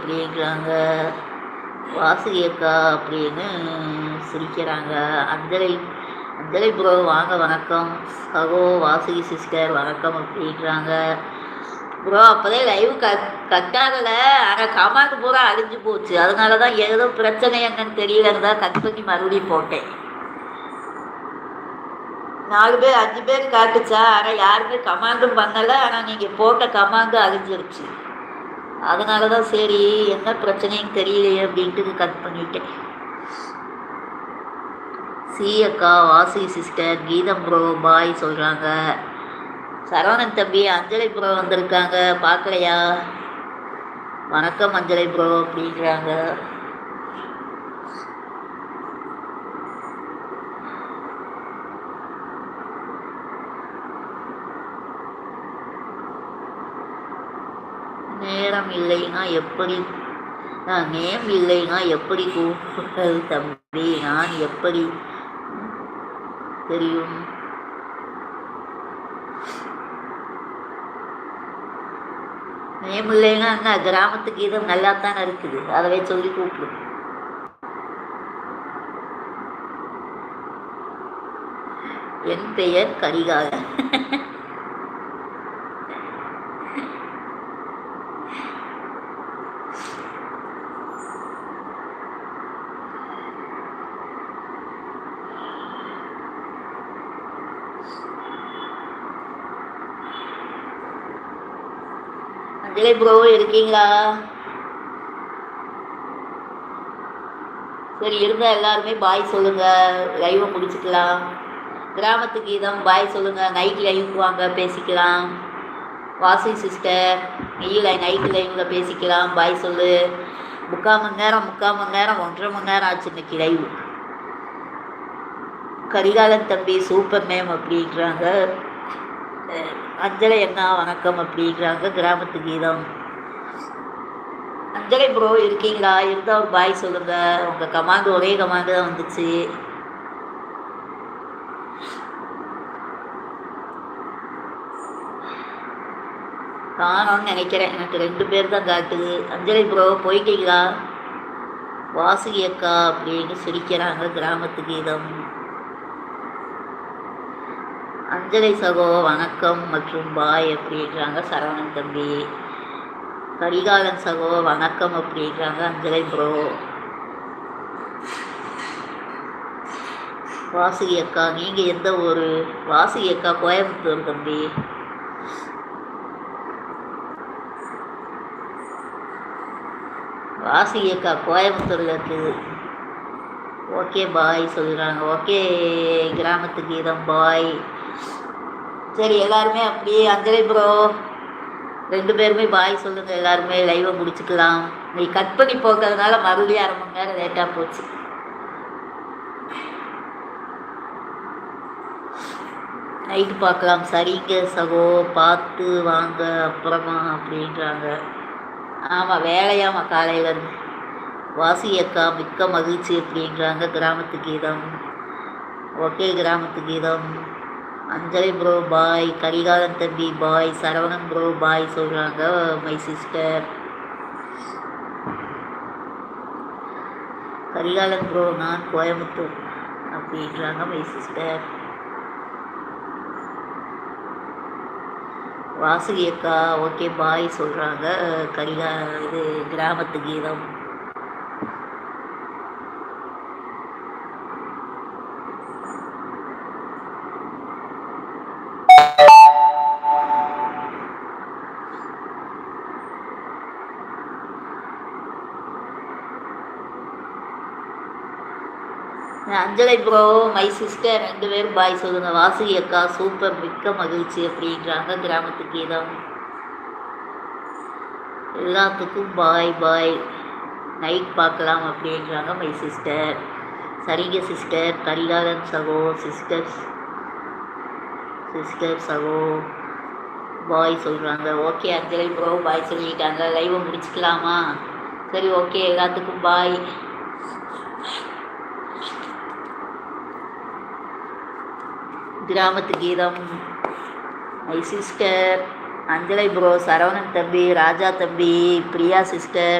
அப்படிங்கிறாங்க வாசுகி அக்கா அப்படின்னு சிரிக்கிறாங்க. அஞ்சலை அஞ்சலை ப்ரோ வாங்க வணக்கம். சகோ வாசுகி சிஸ்டர் வணக்கம் அப்படிங்கிறாங்க ப்ரோ அப்போதே லைவ் கட் கட் ஆகலை ஆனால் கமாண்ட் பூரா அழிஞ்சு போச்சு. அதனால தான் ஏதோ பிரச்சனை என்னன்னு தெரியலன்னு தான் கட் பண்ணி மறுபடியும் போட்டேன். நாலு பேர் அஞ்சு பேர் காட்டுச்சா? ஆனால் யாருமே கமாண்டும் பண்ணலை. ஆனால் நீங்கள் போட்ட கமாண்டு அழிஞ்சிருச்சு. அதனால தான் சரி என்ன பிரச்சனைன்னு தெரியலையே அப்படின்ட்டு கட் பண்ணிட்டேன். சி அக்கா வாசி சிஸ்டர் கீதம் ப்ரோ பாய் சொல்கிறாங்க சரவணன் தம்பி அஞ்சலி ப்ரோ வந்திருக்காங்க பார்க்கலையா? வணக்கம் அஞ்சலி ப்ரோ அப்படிங்கிறாங்க நேரம் இல்லைன்னா எப்படி? நேம் இல்லைன்னா எப்படி கூப்பிடுறது தம்பி? நான் எப்படி? தெரியும். நேம் இல்லைன்னா என்ன? கிராமத்து கீதம் நல்லா தானே இருக்குது அதவே சொல்லி கூப்பிடு. என் பெயர் கரிகாலன். நிலை ப்ரோ இருக்கீங்களா? சரி இருந்தால் எல்லாருமே பாய் சொல்லுங்கள் லைவை முடிச்சுக்கலாம். கிராமத்து கீதம் பாய் சொல்லுங்கள் நைட் லைவுக்கு வாங்க பேசிக்கலாம். வாசி சிஸ்டர் நெய்யில் நைட் லைவில் பேசிக்கலாம். பாய் சொல்லு. முக்கால் மணி நேரம் முக்கால் மணி நேரம் ஒன்றரை மணி நேரம் ஆச்சு இன்னைக்கு லைவு கரிகாலன் தம்பி சூப்பர் மேம் அப்படின்றாங்க. அஞ்சலை அண்ணா வணக்கம் அப்படிங்கிறாங்க கிராமத்து கீதம். அஞ்சலை ப்ரோ இருக்கீங்களா? இருந்தால் ஒரு பாய் சொல்லுங்க. உங்கள் கமாண்டு ஒரே கமாண்டு தான் வந்துச்சு. காணோன்னு நினைக்கிறேன். எனக்கு ரெண்டு பேர் தான் காட்டுது. அஞ்சலி ப்ரோ போயிட்டீங்களா? வாசுகி அக்கா அப்படின்னு சிரிக்கிறாங்க கிராமத்து கீதம். அஞ்சலை சகோ வணக்கம் மற்றும் பாய் அப்படின்றாங்க சரவணன் தம்பி. கரிகாலன் சகோ வணக்கம் அப்படின்றாங்க அஞ்சலை ப்ரோ வாசுகி அக்கா நீங்கள் எந்த ஊர்? வாசுகி அக்கா கோயம்புத்தூர் தம்பி. வாசுகி அக்கா கோயம்புத்தூரில் இருக்குது ஓகே பாய் சொல்கிறாங்க ஓகே கிராமத்து கீதம் பாய். சரி எல்லாருமே அப்படியே அஞ்சலி ப்ரோ ரெண்டு பேருமே பாய் சொல்லுங்கள் எல்லாருமே லைவை முடிச்சுக்கலாம். நீ கட் பண்ணி போகிறதுனால மறுபடியும் அரை மணி நேரம் லேட்டாக போச்சு. நைட்டு பார்க்கலாம். சரிங்க சகோ பார்த்து வாங்க அப்புறமா அப்படின்றாங்க. ஆமாம் வேலையாமா காலையிலேருந்து வாசி அக்கா மிக்க மகிழ்ச்சி அப்படின்றாங்க. கிராமத்து கீதம். ஓகே கிராமத்து கீதம். அஞ்சலி ப்ரோ பாய் கரிகாலன் தம்பி பாய் சரவணன் ப்ரோ பாய் சொல்கிறாங்க மை சிஸ்டர் கரிகாலன் ப்ரோ நான் கோயம்புத்தூர் அப்படின்றாங்க மை சிஸ்டர் வாசுகி அக்கா ஓகே பாய் சொல்கிறாங்க கரிகா இது கிராமத்து கீதம். அஞ்சலை ப்ரோ மை சிஸ்டர் ரெண்டு பேரும் பாய் சொல்லுங்க வாசுகி அக்கா சூப்பர் மிக்க மகிழ்ச்சி அப்படின்றாங்க கிராமத்து கீதம் எல்லாத்துக்கும் பாய் பாய் நைட் பார்க்கலாம் அப்படின்றாங்க மை சிஸ்டர் சரிங்க சிஸ்டர் கரிகாலன் சகோ சிஸ்டர்ஸ் சிஸ்டர் சகோ பாய் சொல்கிறாங்க ஓகே அஞ்சலி ப்ரோ பாய் சொல்லிட்டாங்க. லைவை முடிச்சுக்கலாமா? சரி ஓகே எல்லாத்துக்கும் பாய் கிராமத்து கீதம். My sister Anjalai bro Saravanan தம்பி ராஜா தம்பி பிரியா சிஸ்டர்